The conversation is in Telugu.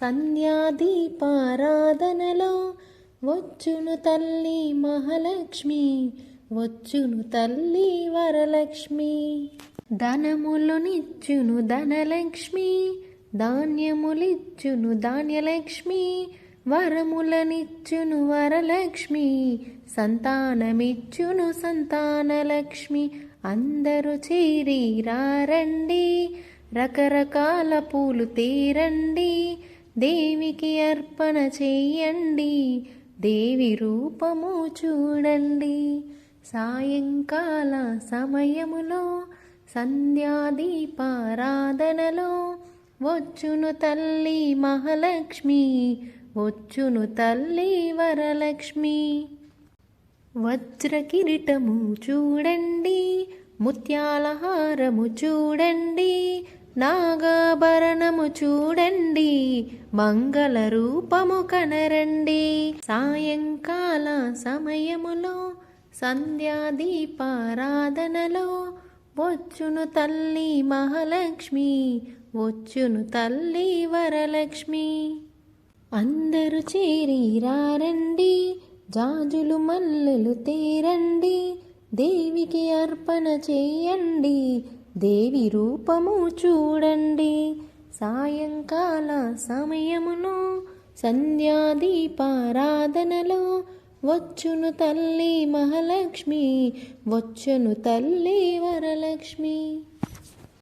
సంధ్యాదీపారాధనలో వచ్చును తల్లి మహాలక్ష్మి వచ్చును తల్లి వరలక్ష్మి. ధనములునిచ్చును ధనలక్ష్మి ధాన్యములిచ్చును ధాన్యలక్ష్మి వరములనిచ్చును వరలక్ష్మి సంతానమిచ్చును సంతానలక్ష్మి. అందరూ చేరి రారండి రకరకాల పూలు తేరండి దేవికి అర్పణ చేయండి. దేవి రూపము చూడండి. సాయంకాల సమయములో సంధ్యాదీపారాధనలో వచ్చును తల్లి మహాలక్ష్మి వచ్చును తల్లి వరలక్ష్మి. వజ్ర కిరీటము చూడండి ముత్యాల హారము చూడండి నాగాభరణము చూడండి మంగళ రూపము కనరండి. సాయంకాల సమయములో సంధ్యాదీపారాధనలో వచ్చును తల్లి మహాలక్ష్మి వచ్చును తల్లి వరలక్ష్మి. అందరూ చేరి రారండి జాజులు మల్లెలు తేరండి దేవికి అర్పణ చేయండి దేవి రూపము చూడండి. సాయంకాల సమయమును సంధ్యాదీపారాధనలో వచ్చును తల్లి మహాలక్ష్మి వచ్చును తల్లి వరలక్ష్మి.